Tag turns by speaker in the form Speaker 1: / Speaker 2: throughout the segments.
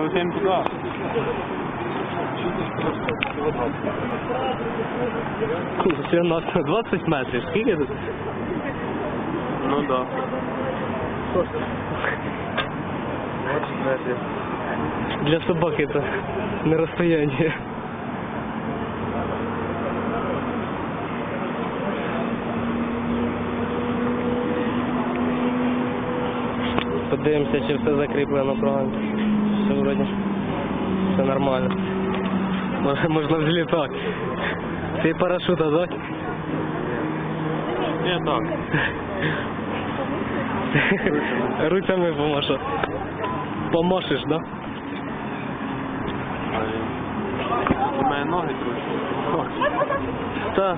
Speaker 1: летим туди.
Speaker 2: Все на 20 метрів. Скільки тут?
Speaker 1: Ну да.
Speaker 2: 20 метрів. Для собаки це не розстояння. Подивимося, чи все закріплено правильно. Все вроді. Все нормально. Може, можна взлітати. Ти парашута, так?
Speaker 1: Не так.
Speaker 2: Руцями помашав. Помашеш, да?
Speaker 1: У мене ноги трусять.
Speaker 2: Та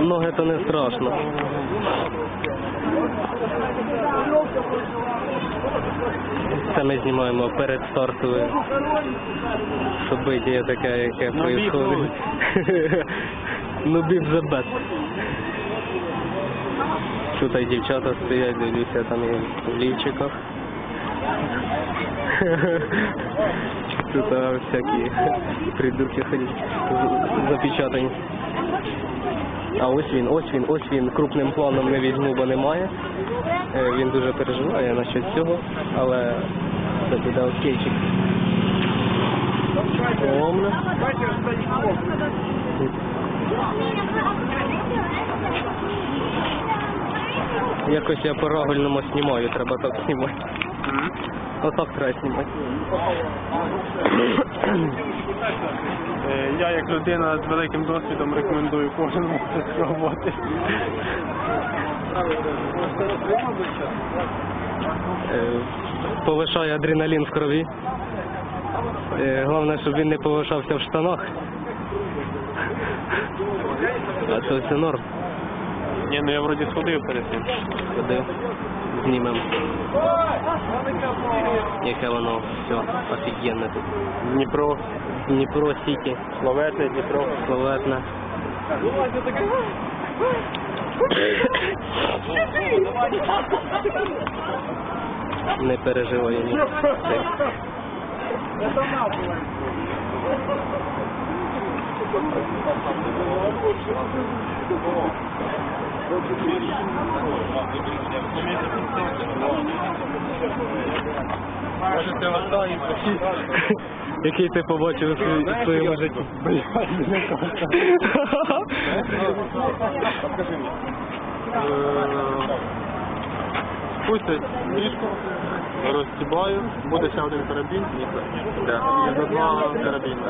Speaker 2: ноги то не страшно. Це ми знімаємо перед стартовою событие таке, яке происходить. Ну біг the best. Тут і дівчата стоять, дивлюся, там і в лівчиках. Тут всякі придурки ходять запечатані. А ось він, ось він, ось він. Крупним планом не візьму, бо немає. Е, Він дуже переживає насчет цього, але це буде окейчик. Помно. Якось я по-рагульному знімаю, треба так знімати. Отак треба знімати.
Speaker 1: Е, Я як людина з великим досвідом рекомендую кожному це спробувати.
Speaker 2: Е, повишає адреналін в крові. Е, Головне, щоб він не повишався в штанах. А це все норм.
Speaker 1: Ні, ну я вроді сходив перед цим.
Speaker 2: Ходив. Знімемо. Яке воно все офігенне тут.
Speaker 1: Дніпро,
Speaker 2: Дніпро Сіті,
Speaker 1: Словетне, Дніпро.
Speaker 2: Словетна. Не переживай ні.
Speaker 1: Можете останній
Speaker 2: Який ти побачив у своєму житті?
Speaker 1: Пустять. ліжко, розстібаю, буде ще один карабін. І за два карабіни.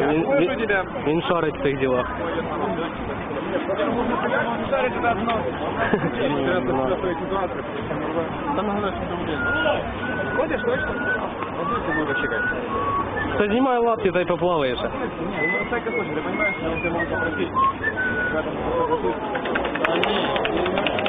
Speaker 2: Він, він, він шарить в цих ділах.
Speaker 1: Там головне, що це один. Ходиш точно? Чекати.
Speaker 2: Та знімай лапки та й поплаваєш.
Speaker 1: Ну, на всякий случай, ты понимаешь, что он тебя может попросить. Когда ты попросишь. А ні,
Speaker 2: Що?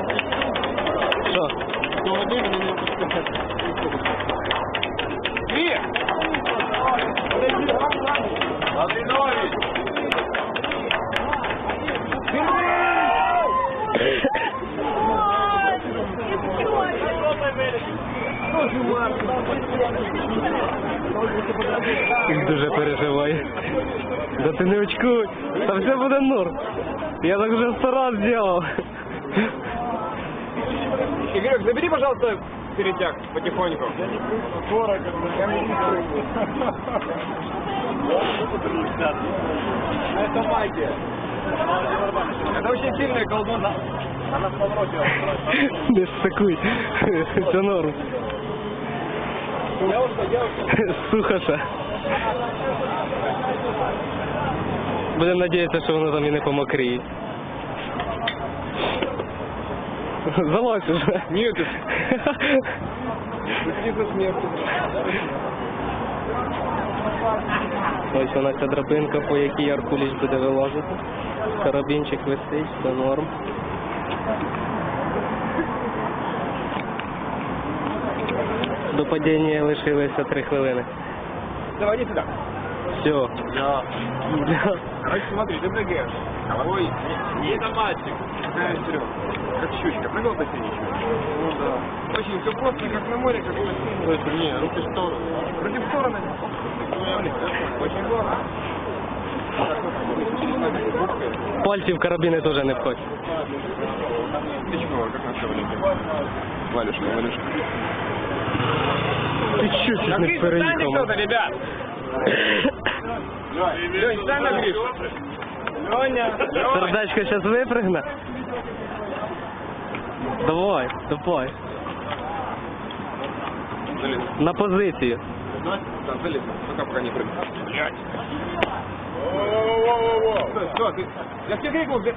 Speaker 2: Він дуже переживає. Да ти не очкуй, та все буде норм. Я так вже сто раз зробив.
Speaker 1: Игорек, забери, пожалуйста, перетяг потихоньку. Это Майки. Это очень сильная колдуна. Она в повороте.
Speaker 2: Не стикуй. Це норм.
Speaker 1: Девушка, девушка.
Speaker 2: Сухоша. Будемо надіятися, що воно там і не помокріє. Залазь уже.
Speaker 1: Ні, ти- Выходи за смерть.
Speaker 2: Ось вона ця драбинка, по якій Аркуліч буде вилазити. Карабінчик висить, все норм. До падіння лишилося три хвилини.
Speaker 1: Давай, иди сюда.
Speaker 2: Все.
Speaker 1: Да. Короче, смотри, ты прыгаешь. Ой, не, не это мальчик. Знаешь, Серег.
Speaker 3: как щучка. Прыгал в бассейне щучка?
Speaker 1: Ну да.
Speaker 3: Очень все просто, как на море, как в бассейне.
Speaker 1: То есть, не, руки в сторону.
Speaker 3: Вроде в стороны. Очень здорово.
Speaker 2: Пальці в карабіни теж не входять.
Speaker 3: Ты чего, как на Шевалике? Валюшка, Валюшка.
Speaker 2: Ти що щось не переїхав?
Speaker 3: ребят! Лень, стань на Гришу. Леня,
Speaker 2: Сердечко зараз випригне. Давай, давай.
Speaker 3: Залез.
Speaker 2: На позицію.
Speaker 3: Да, залез. Пока пока не прыгнул. Блять. Что, что, ты... Я тебе крикнул, где...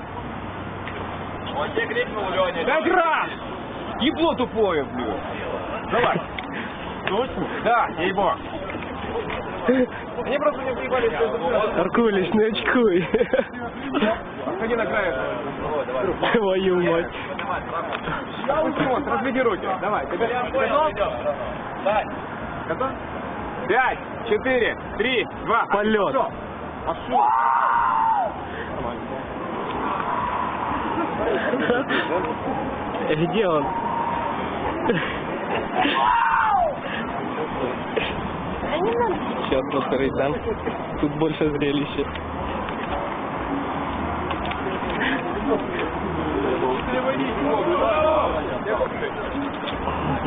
Speaker 3: Он тебе крикнул, Леня. Пять раз! Ебло тупое, блин. Давай.
Speaker 1: Точно?
Speaker 3: Да, ей-бог. Мне просто не приебали, что это
Speaker 2: Аркуліч, не очкуй.
Speaker 3: Отходи на край.
Speaker 2: Твою мать.
Speaker 3: Ультимон, разведи руки. Давай, ты готов? Готов? Пять, четыре, три, два.
Speaker 2: Полет.
Speaker 3: Пошел. Пошел.
Speaker 2: Где он? Сейчас повторить там. Тут больше зрелища.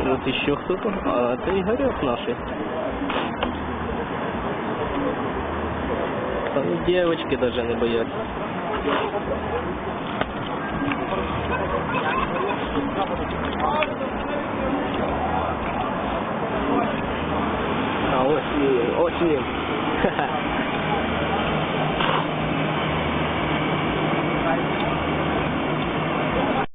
Speaker 2: Вот еще кто-то. А, это Игорек наши. Там девочки даже не боятся. А ось він. Ха-ха.